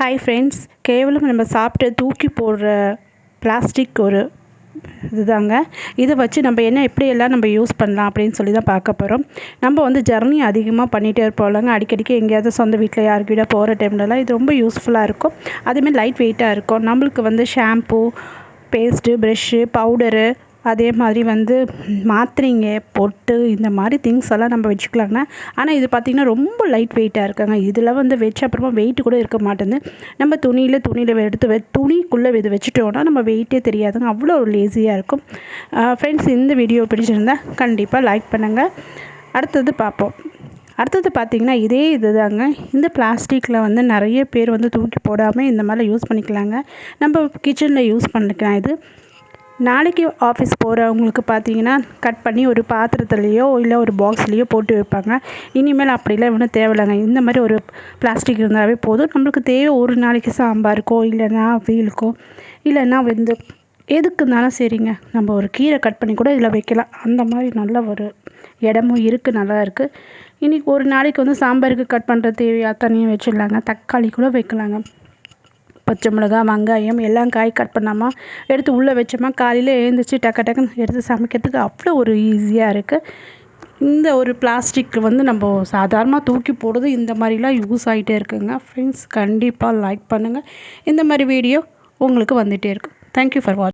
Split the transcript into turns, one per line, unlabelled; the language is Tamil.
ஹாய் ஃப்ரெண்ட்ஸ் கேவலம் நம்ம சாப்பிட்டு தூக்கி போடுற பிளாஸ்டிக் ஒரு இதுதாங்க. இதை வச்சு நம்ம என்ன எப்படியெல்லாம் நம்ம யூஸ் பண்ணலாம் அப்படின்னு சொல்லி தான் பார்க்க போகிறோம் நம்ம வந்து ஜர்னி அதிகமாக பண்ணிகிட்டே இருப்போம்லங்க அடிக்கடிக்கு எங்கேயாவது சொந்த வீட்டில் யாருக்கு வீடாக போகிற டைம்லலாம் இது ரொம்ப யூஸ்ஃபுல்லாக இருக்கும். அதேமாதிரி லைட் வெயிட்டாக இருக்கும். நம்மளுக்கு வந்து ஷாம்பு பேஸ்ட்டு ப்ரெஷ்ஷு பவுடரு அதே மாதிரி வந்து மாத்திரைங்க பொட்டு இந்த மாதிரி திங்ஸ் எல்லாம் நம்ம வச்சுக்கலாங்கண்ணா ஆனால் இது பார்த்திங்கன்னா ரொம்ப லைட் வெயிட்டாக இருக்காங்க. இதில் வந்து வச்சு அப்புறமா வெயிட் கூட இருக்க மாட்டேங்குது. நம்ம துணியில் துணியில் எடுத்து துணிக்குள்ளே இது வச்சுட்டோன்னா நம்ம வெயிட்டே தெரியாதுங்க. அவ்வளோ ஒரு லேசியாக இருக்கும். ஃப்ரெண்ட்ஸ் இந்த வீடியோ பிடிச்சிருந்தா கண்டிப்பாக லைக் பண்ணுங்கள் அடுத்தது பார்ப்போம். அடுத்தது பார்த்திங்கன்னா இதே இது தாங்க இந்த பிளாஸ்டிக்கில் வந்து நிறைய பேர் வந்து தூக்கி போடாமல் இந்த மாதிரிலாம் யூஸ் பண்ணிக்கலாங்க. நம்ம கிச்சனில் யூஸ் பண்ணிக்கலாம் இது. நாளைக்கு ஆஃபீஸ் போகிறவங்களுக்கு பார்த்தீங்கன்னா கட் பண்ணி ஒரு பாத்திரத்துலேயோ இல்லை ஒரு பாக்ஸ்லேயோ போட்டு வைப்பாங்க. இனிமேல் அப்படிலாம் ஒன்றும் தேவையில்லைங்க. இந்த மாதிரி ஒரு பிளாஸ்டிக் இருந்தாலே போதும். நம்மளுக்கு தேவை ஒரு நாளைக்கு சாம்பாருக்கோ இல்லைன்னா வீலுக்கோ இல்லைன்னா வந்து எதுக்கு இருந்தாலும் சரிங்க. நம்ம ஒரு கீரை கட் பண்ணி கூட இதில் வைக்கலாம். அந்த மாதிரி நல்ல ஒரு இடமும் இருக்குது நல்லா இருக்குது இன்றைக்கி ஒரு நாளைக்கு வந்து சாம்பாருக்கு கட் பண்ணுற தேவையாக தனியாக வச்சிடலாங்க. தக்காளி கூட வைக்கலாங்க. பச்சை மிளகா வெங்காயம் எல்லாம் காய் கட் பண்ணாமல் எடுத்து உள்ளே வச்சோமா காலையில் எழுந்திரிச்சு டக்கு டக்குன்னு எடுத்து சமைக்கிறதுக்கு அவ்வளோ ஒரு ஈஸியாக இருக்குது இந்த ஒரு பிளாஸ்டிக் வந்து நம்ம சாதாரணமாக தூக்கி போடுறது இந்த மாதிரிலாம் யூஸ் ஆகிட்டே இருக்குங்க. ஃப்ரெண்ட்ஸ் கண்டிப்பாக லைக் பண்ணுங்கள் இந்த மாதிரி வீடியோ உங்களுக்கு வந்துகிட்டே இருக்கும் தேங்க்யூ ஃபார் வாட்ச்